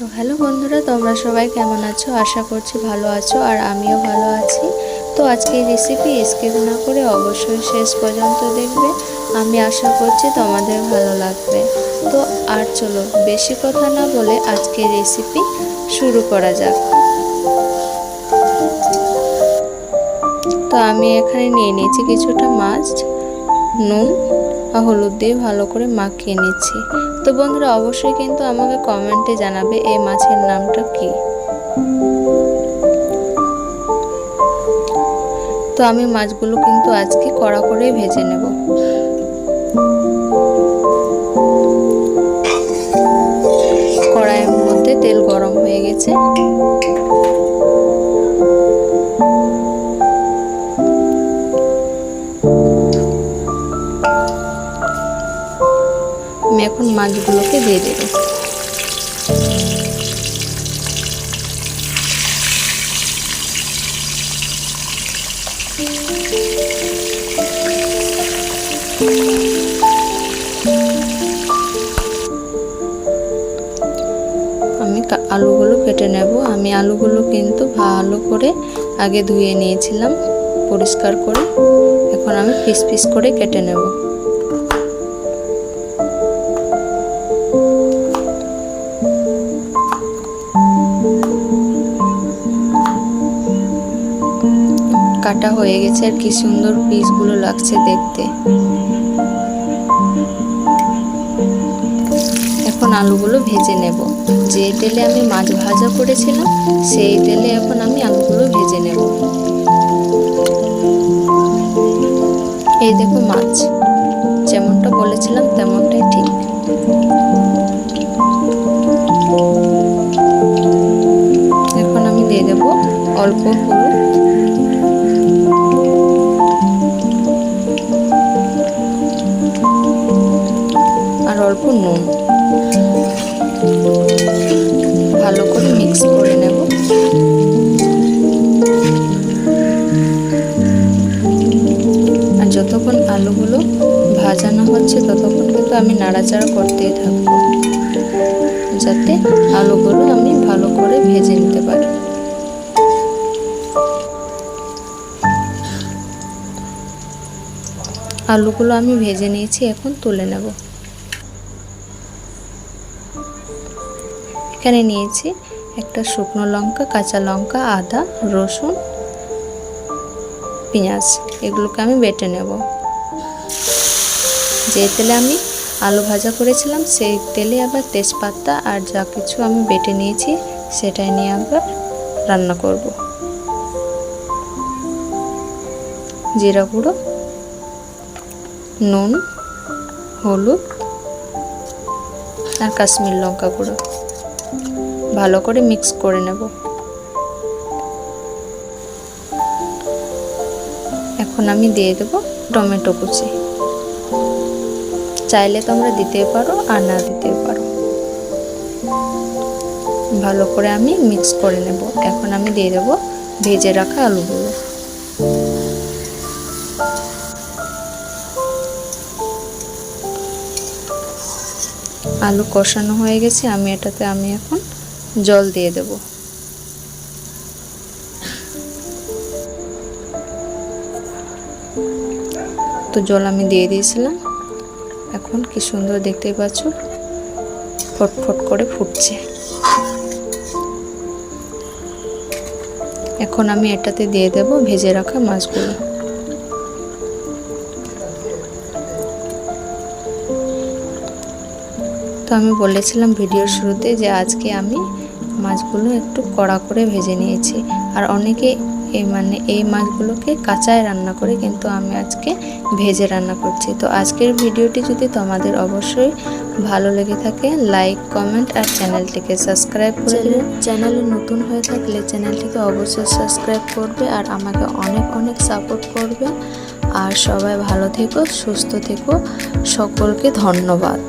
তো হ্যালো বন্ধুরা, তোমরা সবাই কেমন আছো? আশা করছি ভালো আছো আর আমিও ভালো আছি। তো আজকে রেসিপি স্কিপ না করে অবশ্যই শেষ পর্যন্ত দেখবে। আমি আশা করছি তোমাদের ভালো লাগবে। তো আর চলো, বেশি কথা না বলে আজকে রেসিপি শুরু করা যাক। তো আমি এখানে নিয়ে নিয়েছি কিছুটা মাছ, নুন হলুদ দিয়ে ভালো করে মাখিয়ে নিচ্ছি। তো বন্ধুরা, অবশ্যই কিন্তু আমাকে কমেন্টে জানাবে এই মাছের নামটা কি। তো আমি মাছগুলো কিন্তু আজকে কড়া করে ভেজে নেব। কড়াইয়ের মধ্যে তেল গরম হয়ে গেছে। আমি এখন মাছগুলোকে দিয়ে দেবো। আমি আলুগুলো কেটে নেব। আমি আলুগুলো কিন্তু ভালো করে আগে ধুয়ে নিয়েছিলাম, পরিষ্কার করে। এখন আমি পিস পিস করে কেটে নেব। কাটা হয়ে গেছে আর কি সুন্দর পিসগুলো লাগছে দেখতে। এখন আলুগুলো ভেজে নেব। যে তেলে আমি মাছ ভাজা করেছিলাম, সেই তেলে এখন আমি আলুগুলো ভেজে নেব। এই দেখো মাছ, যেমনটা বলেছিলাম তেমনটাই ঠিক। এখন আমি দিয়ে দেব অল্প আর অল্প নুন। ভালো করে মিক্স করে নেব। আর যতক্ষণ আলুগুলো ভাজানো হচ্ছে, ততক্ষণ কিন্তু আমি নাড়াচাড়া করতেই থাকব। যাতে আলুগুলো আমি ভালো করে ভেজে নিতে পারি। আলুগুলো আমি ভেজে নিয়েছি, এখন তুলে নেব। এখানে নিয়েছি একটা শুকনো লঙ্কা, কাঁচা লঙ্কা, আদা, রসুন, পেঁয়াজ। এগুলোকে আমি বেটে নেব। যে তেলে আমি আলু ভাজা করেছিলাম, সেই তেলে আবার তেজপাতা আর যা কিছু আমি বেটে নিয়েছি, সেটাই নিয়ে আবার রান্না করব। জিরা গুঁড়ো, নুন, হলুদ আর কাশ্মীর লঙ্কা গুঁড়ো। ভালো করে মিক্স করে নেব। এখন আমি দিয়ে দেব টমেটো কুচি। চাইলে তোমরা দিতে পারো আর না দিতে পারো। ভালো করে আমি মিক্স করে নেব। এখন আমি দিয়ে দেব ভেজে রাখা আলুগুলো। আলু কষানো হয়ে গেছে, আমি এটাতে, আমি এখন জল দিয়ে দেব। তো জল আমি দিয়ে দিয়েছিলাম। এখন কি সুন্দর দেখতেই পাচ্ছ ফটফট করে ফুটছে। এখন আমি এটাতে দিয়ে দেব ভেজে রাখা মাছগুলো। তো আমি বলেছিলাম ভিডিওর শুরুতে যে আজকে আমি মাছগুলো একটু কড়া করে ভেজে নিয়েছি। আর অনেকে এই মানে এই মাছগুলোকে কাঁচায় রান্না করে কিন্তু আমি আজকে ভেজে রান্না করছি। তো আজকের ভিডিওটি যদি তোমাদের অবশ্যই ভালো লেগে থাকে লাইক কমেন্ট আর চ্যানেলটিকে সাবস্ক্রাইব করে দেবে চ্যানেলে নতুন হয়ে থাকলে চ্যানেলটিকে অবশ্যই সাবস্ক্রাইব করবে আর আমাকে অনেক অনেক সাপোর্ট করবে। আর সবাই ভালো থেকো সুস্থ থেকো। সকলকে ধন্যবাদ।